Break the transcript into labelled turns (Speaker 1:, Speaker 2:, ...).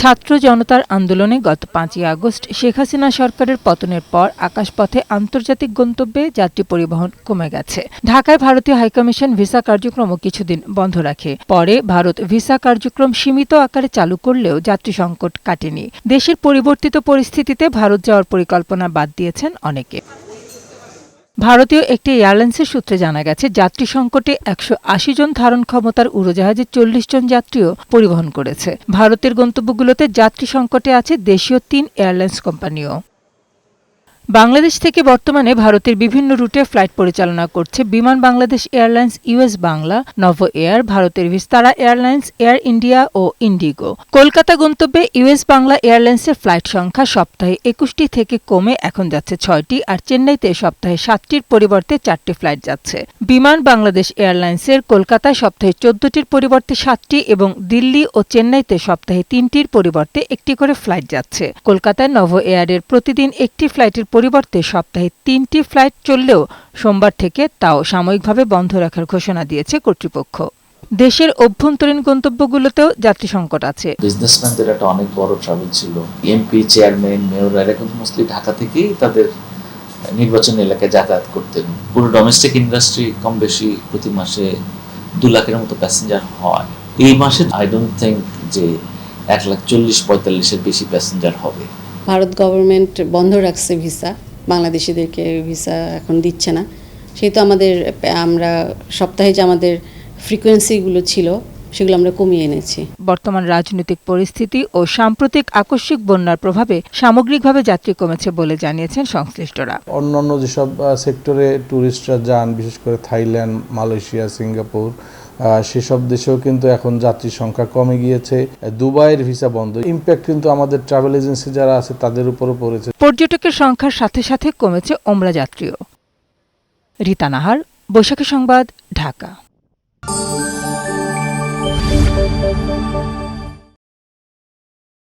Speaker 1: ছাত্র জনতার আন্দোলনে গত পাঁচই আগস্ট শেখ হাসিনা সরকারের পতনের পর আকাশপথে আন্তর্জাতিক গন্তব্যে যাত্রী পরিবহন কমে গেছে। ঢাকায় ভারতীয় হাইকমিশন ভিসা কার্যক্রমও কিছুদিন বন্ধ রাখে। পরে ভারত ভিসা কার্যক্রম সীমিত আকারে চালু করলেও যাত্রী সংকট কাটেনি। দেশের পরিবর্তিত পরিস্থিতিতে ভারত যাওয়ার পরিকল্পনা বাদ দিয়েছেন অনেকে। ভারতীয় একটি এয়ারলাইন্সের সূত্রে জানা গেছে, যাত্রী সংকটে একশো আশি জন ধারণ ক্ষমতার উড়োজাহাজে চল্লিশ জন যাত্রীও পরিবহন করেছে। ভারতের গন্তব্যগুলোতে যাত্রী সংকটে আছে দেশীয় তিন এয়ারলাইন্স কোম্পানিও। বাংলাদেশ থেকে বর্তমানে ভারতের বিভিন্ন রুটে ফ্লাইট পরিচালনা করছে Biman Bangladesh airlines US Bangla, Novo air, ভারতের ভিস্তারা এয়ারলাইন্স, এয়ার ইন্ডিয়া ও ইন্ডিগো। কলকাতা গন্তব্যে ইউএস বাংলা এয়ারলাইন্সের ফ্লাইট সংখ্যা সপ্তাহে একুশটি থেকে কমে এখন যাচ্ছে ছয়টি আর চেন্নাইতে সপ্তাহে সাতটির পরিবর্তে চারটি ফ্লাইট যাচ্ছে। বিমান বাংলাদেশ এয়ারলাইন্সের কলকাতায় সপ্তাহে চোদ্দটির পরিবর্তে সাতটি এবং দিল্লি ও চেন্নাইতে সপ্তাহে তিনটির পরিবর্তে একটি করে ফ্লাইট যাচ্ছে। কলকাতায় নভো এয়ারের প্রতিদিন একটি ফ্লাইটের পরিবর্তে সপ্তাহে তিনটি ফ্লাইট চললেও সোমবার থেকে তাও সাময়িকভাবে বন্ধ রাখার ঘোষণা দিয়েছে কর্তৃপক্ষ। দেশের অভ্যন্তরীণ গন্তব্যগুলোতেও যাত্রী সংকট আছে।
Speaker 2: বিজনেসম্যানদের একটা অনেক বড় ট্রাভেল ছিল। এমপি চেয়ারম্যান মেয়র এরা মোস্টলি ঢাকা থেকেই তাদের নির্বাচন এলাকায় যাতায়াত করতেন। পুরো ডোমেস্টিক ইন্ডাস্ট্রি কম বেশি প্রতি মাসে দু লাখের মতো প্যাসেঞ্জার হয়। এই মাসে আই ডোন্ট থিঙ্ক যে এক লাখ চল্লিশ পঁয়তাল্লিশের বেশি প্যাসেঞ্জার হবে।
Speaker 3: ভারত গভর্নমেন্ট বন্ধ রাখছে ভিসা বাংলাদেশিদেরকে ভিসা এখন দিচ্ছে না। সেহেতু আমাদের আমরা সপ্তাহে যে আমাদের ফ্রিকোয়েন্সিগুলো ছিল সেগুলো আমরা কমিয়ে এনেছি।
Speaker 1: বর্তমান রাজনৈতিক পরিস্থিতি ও সাম্প্রতিক আকস্মিক বন্যার প্রভাবে সামগ্রিকভাবে যাত্রী কমেছে বলে জানিয়েছেন সংশ্লিষ্টরা।
Speaker 4: অন্যান্য যেসব সেক্টরে ট্যুরিস্টরা যান বিশেষ করে থাইল্যান্ড মালয়েশিয়া সিঙ্গাপুর সেসব দেশেও কিন্তু এখন যাত্রীর সংখ্যা কমে গিয়েছে। দুবাইয়ের ভিসা বন্ধ। ইম্প্যাক্ট কিন্তু আমাদের ট্রাভেল এজেন্সি যারা আছে, তাদের উপরও পড়েছে।
Speaker 1: পর্যটকের সংখ্যার সাথে সাথে কমেছে ওমরা যাত্রীও। রীতা নাহার, বৈশাখী সংবাদ, ঢাকা।